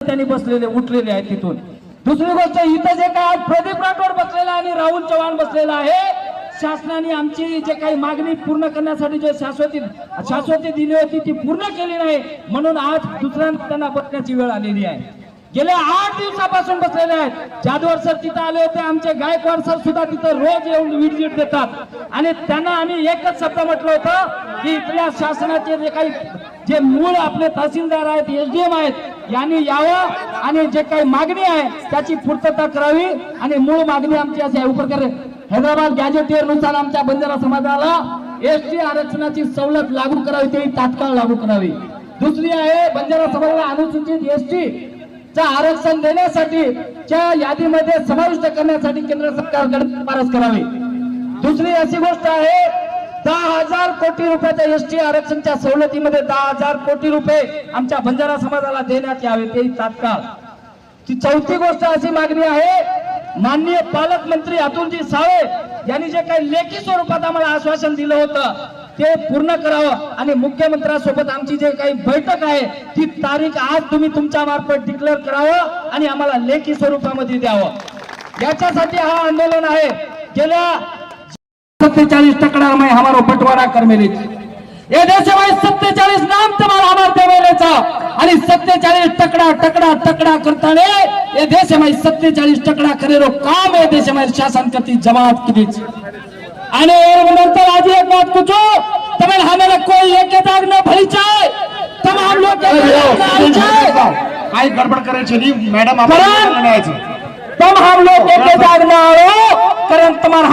त्यांनी बसलेले उठलेले आहेत तिथून. दुसरी गोष्ट इथं जे काय आज प्रदीप राठोड बसलेला आणि राहुल चव्हाण बसलेला आहे शासनाने आमची जे काही मागणी पूर्ण करण्यासाठी जे शाश्वती शाश्वती दिली होती ती पूर्ण केली नाही. म्हणून आज दुसऱ्यांदा त्यांना बसण्याची वेळ आलेली आहे. गेल्या आठ दिवसापासून बसलेले आहेत. जाधवर सर तिथं आले होते आमचे गायकवाड सर सुद्धा तिथं रोज येऊन विजिट देतात. आणि त्यांना आम्ही एकच शब्द म्हटलं होतं की इथल्या शासनाचे जे काही जे मूळ आपले तहसीलदार आहेत एसडीएम आहेत यांनी यावं आणि जे काही मागणी आहे त्याची पूर्तता करावी आणि मूळ मागणी आमची अशी आहे. उपकर हैदराबाद गॅजेटियरनुसार आमच्या बंजारा समाजाला एसटी आरक्षणाची सवलत लागू करावी ती तात्काळ लागू करावी. दुसरी आहे बंजारा समाजाला अनुसूचित एसटी चं आरक्षण देण्यासाठी च्या यादीमध्ये समाविष्ट करण्यासाठी केंद्र सरकारकडे शिफारस करावी. दुसरी अशी गोष्ट आहे दहा हजार कोटी रुपयाच्या एसटी आरक्षणच्या सवलतीमध्ये दहा हजार कोटी रुपये आमच्या बंजारा समाजाला देण्यात यावे ते तात्काळ. ती चौथी गोष्ट अशी मागणी आहे माननीय पालकमंत्री अतुलजी सावे यांनी जे काही लेखी स्वरूपात आम्हाला आश्वासन दिलं होतं ते पूर्ण करावं. आणि मुख्यमंत्र्यांसोबत आमची जे काही बैठक आहे ती तारीख आज तुम्ही तुमच्या मार्फत डिक्लेअर करावं आणि आम्हाला लेखी स्वरूपामध्ये द्यावं. याच्यासाठी हा आंदोलन आहे. गेल्या सत्तेचालीस टकरार में हमारो बंटवारा कर मिली ये देश में सत्तेचालीस नाम तुम्हारा हमारे देवेले था आणि सत्तेचाळीस टकडा टकडा टकडा करताना या देशामध्ये सत्तेचाळीस टकडा करेलो काम या देशामध्ये शासन करती जमात कितीच आणि नंतर आज एक बात कुचो तुम्ही हमारा कोई एक दाग न तमाम लोग काय गडबड करायची मॅडम आपण हम लोग एक दाग न आलो कारण तुम्हाला